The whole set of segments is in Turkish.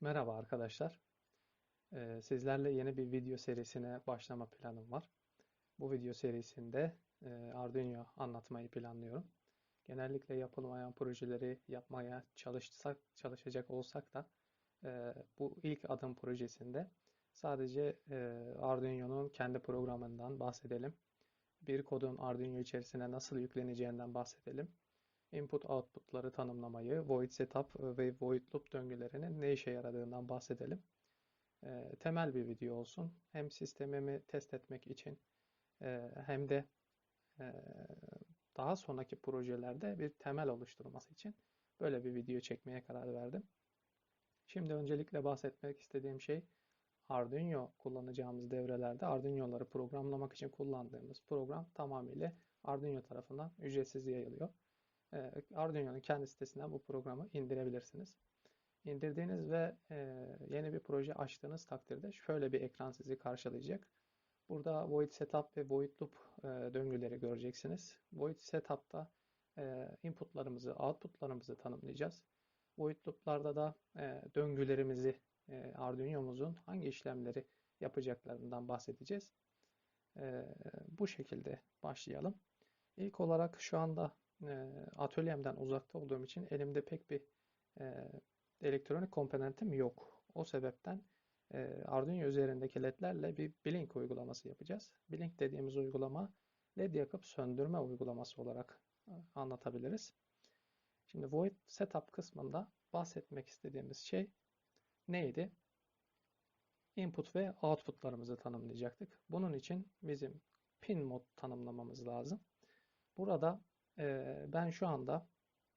Merhaba arkadaşlar. Ee, sizlerle yeni bir video serisine başlama planım var. Bu video serisinde e, Arduino anlatmayı planlıyorum. Genellikle yapılmayan projeleri yapmaya çalışsak, çalışacak olsak da e, bu ilk adım projesinde sadece e, Arduino'nun kendi programından bahsedelim. Bir kodun Arduino içerisine nasıl yükleneceğinden bahsedelim. Input output'ları tanımlamayı, void setup ve void loop döngülerinin ne işe yaradığından bahsedelim. E, temel bir video olsun. Hem sistemimi test etmek için e, hem de e, daha sonraki projelerde bir temel oluşturması için böyle bir video çekmeye karar verdim. Şimdi öncelikle bahsetmek istediğim şey Arduino kullanacağımız devrelerde Arduino'ları programlamak için kullandığımız program tamamıyla Arduino tarafından ücretsiz yayılıyor. Arduino'nun kendi sitesinden bu programı indirebilirsiniz. İndirdiğiniz ve yeni bir proje açtığınız takdirde şöyle bir ekran sizi karşılayacak. Burada void setup ve void loop döngüleri göreceksiniz. Void setup'ta inputlarımızı, outputlarımızı tanımlayacağız. Void loop'larda da döngülerimizi, Arduino'muzun hangi işlemleri yapacaklarından bahsedeceğiz. Bu şekilde başlayalım. İlk olarak şu anda atölyemden uzakta olduğum için elimde pek bir elektronik komponentim yok. O sebepten Arduino üzerindeki ledlerle bir Blink uygulaması yapacağız. Blink dediğimiz uygulama led yakıp söndürme uygulaması olarak anlatabiliriz. Şimdi Void Setup kısmında bahsetmek istediğimiz şey neydi? Input ve outputlarımızı tanımlayacaktık. Bunun için bizim pin mod tanımlamamız lazım. Burada ben şu anda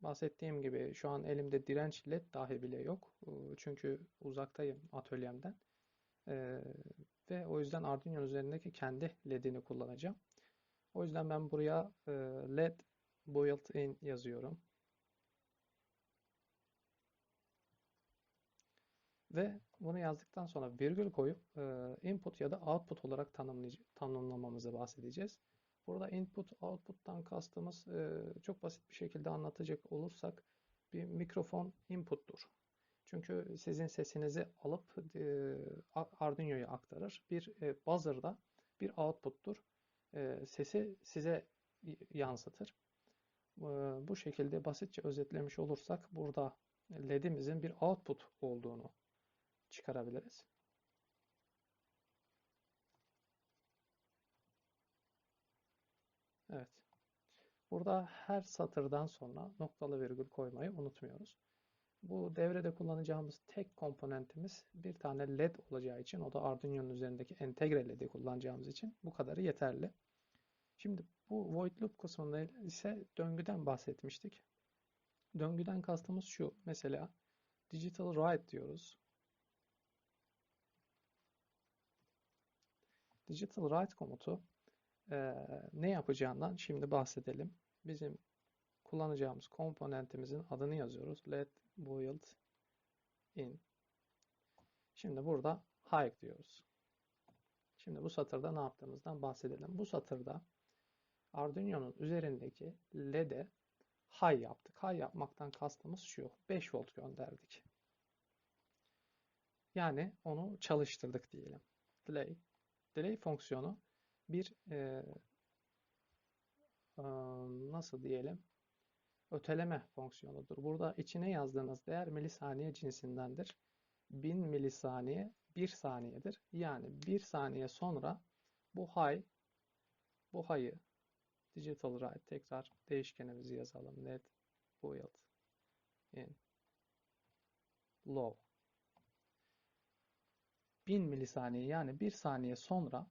bahsettiğim gibi şu an elimde direnç led dahi bile yok. Çünkü uzaktayım atölyemden. Ve o yüzden Arduino üzerindeki kendi ledini kullanacağım. O yüzden ben buraya led built in yazıyorum. Ve bunu yazdıktan sonra virgül koyup input ya da output olarak tanımlamamızı bahsedeceğiz. Burada input output'tan kastımız e, çok basit bir şekilde anlatacak olursak bir mikrofon input'tur. Çünkü sizin sesinizi alıp e, Arduino'ya aktarır. Bir e, buzzer da bir output'tur. Sesi size yansıtır. Bu şekilde basitçe özetlemiş olursak burada LED'imizin bir output olduğunu çıkarabiliriz. Evet. Burada her satırdan sonra noktalı virgül koymayı unutmuyoruz. Bu devrede kullanacağımız tek komponentimiz bir tane LED olacağı için o da Arduino'nun üzerindeki entegre LED'i kullanacağımız için bu kadarı yeterli. Şimdi bu void loop kısmında ise döngüden bahsetmiştik. Döngüden kastımız şu. Mesela digital write diyoruz. Digital write komutu ne yapacağından şimdi bahsedelim. Bizim kullanacağımız komponentimizin adını yazıyoruz. Let build in. Şimdi burada hike diyoruz. Şimdi bu satırda ne yaptığımızdan bahsedelim. Bu satırda Arduino'nun üzerindeki LED'e high yaptık. High yapmaktan kastımız şu. 5 volt gönderdik. Yani onu çalıştırdık diyelim. Delay. Delay fonksiyonu bir e, nasıl diyelim öteleme fonksiyonudur. Burada içine yazdığınız değer milisaniye cinsindendir. 1000 milisaniye 1 saniyedir. Yani 1 saniye sonra bu high bu high'ı digital write tekrar değişkenimizi yazalım. Net build in low 1000 milisaniye yani 1 saniye sonra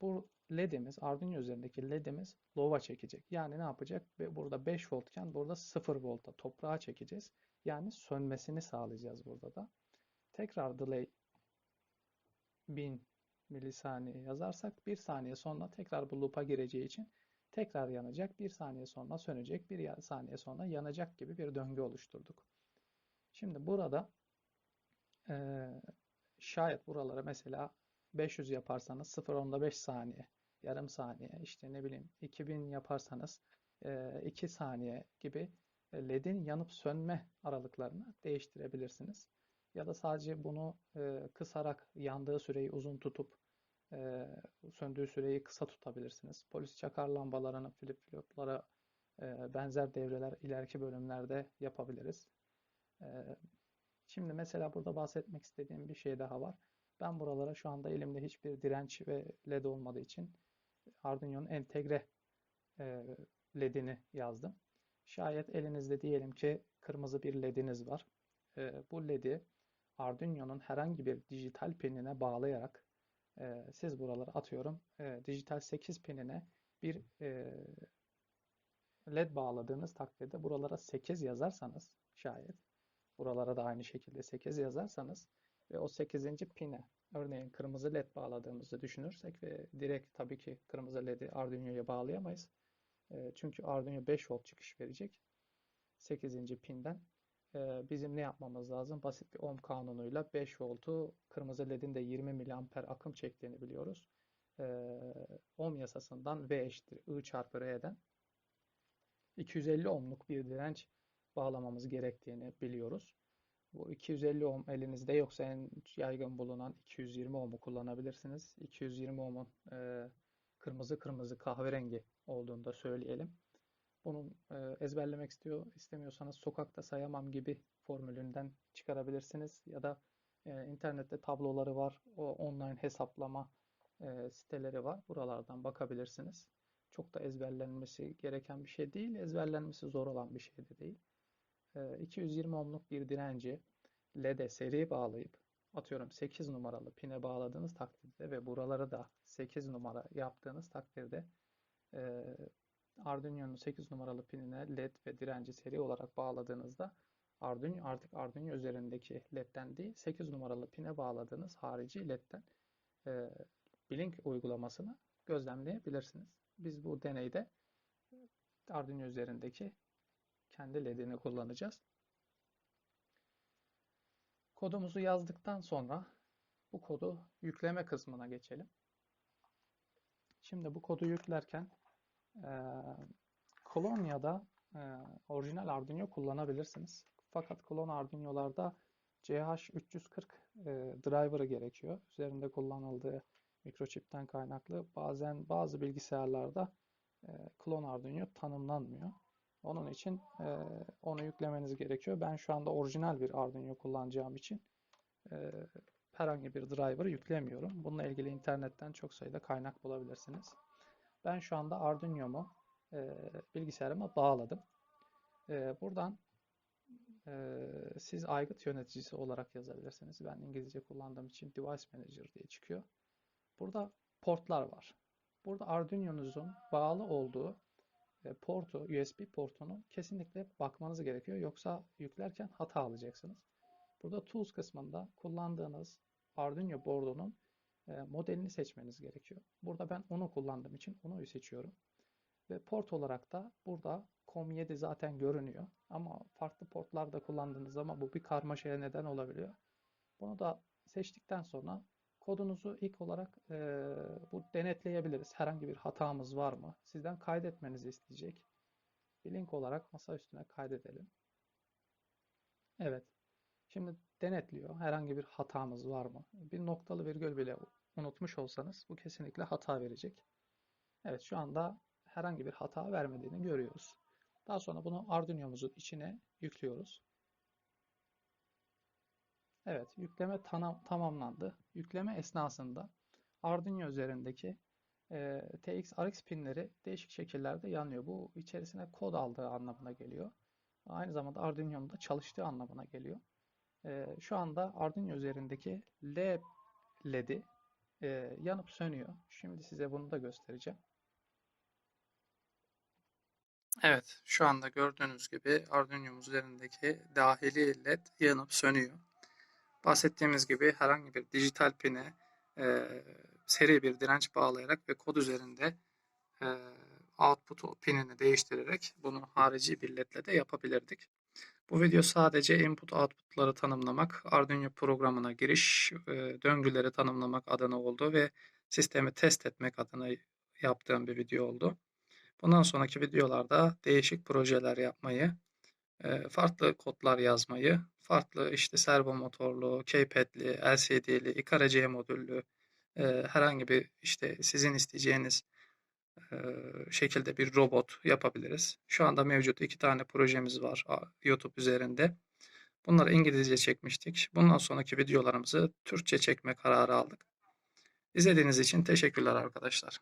bu LED'imiz, Arduino üzerindeki LED'imiz low'a çekecek. Yani ne yapacak? Burada 5 voltken burada 0 volta toprağa çekeceğiz. Yani sönmesini sağlayacağız burada da. Tekrar delay 1000 milisaniye yazarsak 1 saniye sonra tekrar bu loop'a gireceği için tekrar yanacak. 1 saniye sonra sönecek. 1 saniye sonra yanacak gibi bir döngü oluşturduk. Şimdi burada şayet buralara mesela 500 yaparsanız 0.5 saniye, yarım saniye, işte ne bileyim 2000 yaparsanız 2 e, saniye gibi LED'in yanıp sönme aralıklarını değiştirebilirsiniz. Ya da sadece bunu e, kısarak yandığı süreyi uzun tutup e, söndüğü süreyi kısa tutabilirsiniz. Polis çakar lambalarını, flip floplara e, benzer devreler ileriki bölümlerde yapabiliriz. E, şimdi mesela burada bahsetmek istediğim bir şey daha var. Ben buralara şu anda elimde hiçbir direnç ve led olmadığı için Arduino'nun entegre e, ledini yazdım. Şayet elinizde diyelim ki kırmızı bir lediniz var. E, bu ledi Arduino'nun herhangi bir dijital pinine bağlayarak e, siz buraları atıyorum e, dijital 8 pinine bir e, led bağladığınız takdirde buralara 8 yazarsanız şayet buralara da aynı şekilde 8 yazarsanız ve o 8. pine örneğin kırmızı led bağladığımızı düşünürsek ve direkt tabii ki kırmızı ledi Arduino'ya bağlayamayız. E, çünkü Arduino 5 volt çıkış verecek. 8. pinden e, bizim ne yapmamız lazım? Basit bir ohm kanunuyla 5 voltu kırmızı ledin de 20 miliamper akım çektiğini biliyoruz. E, ohm yasasından V eşittir I çarpı R'den 250 ohmluk bir direnç bağlamamız gerektiğini biliyoruz. Bu 250 ohm elinizde yoksa en yaygın bulunan 220 ohmu kullanabilirsiniz. 220 ohmun e, kırmızı kırmızı kahverengi olduğunu da söyleyelim. Bunun e, ezberlemek istiyor istemiyorsanız sokakta sayamam gibi formülünden çıkarabilirsiniz ya da e, internette tabloları var. O online hesaplama e, siteleri var. Buralardan bakabilirsiniz. Çok da ezberlenmesi gereken bir şey değil. Ezberlenmesi zor olan bir şey de değil. 220 ohmluk bir direnci LED'e seri bağlayıp atıyorum 8 numaralı pine bağladığınız takdirde ve buraları da 8 numara yaptığınız takdirde Arduino'nun 8 numaralı pinine LED ve direnci seri olarak bağladığınızda Arduino artık Arduino üzerindeki LED'den değil 8 numaralı pine bağladığınız harici LED'den e, Blink uygulamasını gözlemleyebilirsiniz. Biz bu deneyde Arduino üzerindeki kendi LED'ini kullanacağız. Kodumuzu yazdıktan sonra bu kodu yükleme kısmına geçelim. Şimdi bu kodu yüklerken e, klon ya da e, orijinal Arduino kullanabilirsiniz. Fakat klon Arduino'larda CH340 e, driver'ı gerekiyor. Üzerinde kullanıldığı mikroçipten kaynaklı bazen bazı bilgisayarlarda e, klon Arduino tanımlanmıyor. Onun için e, onu yüklemeniz gerekiyor. Ben şu anda orijinal bir Arduino kullanacağım için e, herhangi bir driver yüklemiyorum. Bununla ilgili internetten çok sayıda kaynak bulabilirsiniz. Ben şu anda Arduino'mu e, bilgisayarıma bağladım. E, buradan e, siz aygıt yöneticisi olarak yazabilirsiniz. Ben İngilizce kullandığım için Device Manager diye çıkıyor. Burada portlar var. Burada Arduino'nuzun bağlı olduğu portu, USB portunu kesinlikle bakmanız gerekiyor. Yoksa yüklerken hata alacaksınız. Burada Tools kısmında kullandığınız Arduino board'unun e, modelini seçmeniz gerekiyor. Burada ben onu kullandığım için onu seçiyorum. Ve port olarak da burada COM7 zaten görünüyor. Ama farklı portlarda kullandığınız zaman bu bir karmaşaya neden olabiliyor. Bunu da seçtikten sonra kodunuzu ilk olarak e, bu denetleyebiliriz. Herhangi bir hatamız var mı? Sizden kaydetmenizi isteyecek. Bir link olarak masa üstüne kaydedelim. Evet. Şimdi denetliyor. Herhangi bir hatamız var mı? Bir noktalı virgül bile unutmuş olsanız bu kesinlikle hata verecek. Evet şu anda herhangi bir hata vermediğini görüyoruz. Daha sonra bunu Arduino'muzun içine yüklüyoruz. Evet, yükleme tamamlandı. Yükleme esnasında Arduino üzerindeki e, TX, RX pinleri değişik şekillerde yanıyor. Bu içerisine kod aldığı anlamına geliyor. Aynı zamanda Arduino'nun da çalıştığı anlamına geliyor. E, şu anda Arduino üzerindeki L LED'i e, yanıp sönüyor. Şimdi size bunu da göstereceğim. Evet, şu anda gördüğünüz gibi Arduino'muz üzerindeki dahili led yanıp sönüyor. Bahsettiğimiz gibi herhangi bir dijital pine e, seri bir direnç bağlayarak ve kod üzerinde e, output pinini değiştirerek bunu harici bir ledle de yapabilirdik. Bu video sadece input outputları tanımlamak, Arduino programına giriş, e, döngüleri tanımlamak adına oldu ve sistemi test etmek adına yaptığım bir video oldu. Bundan sonraki videolarda değişik projeler yapmayı, e, farklı kodlar yazmayı, farklı işte servo motorlu, keypad'li, LCD'li, IKRC modüllü e, herhangi bir işte sizin isteyeceğiniz e, şekilde bir robot yapabiliriz. Şu anda mevcut iki tane projemiz var YouTube üzerinde. Bunları İngilizce çekmiştik. Bundan sonraki videolarımızı Türkçe çekme kararı aldık. İzlediğiniz için teşekkürler arkadaşlar.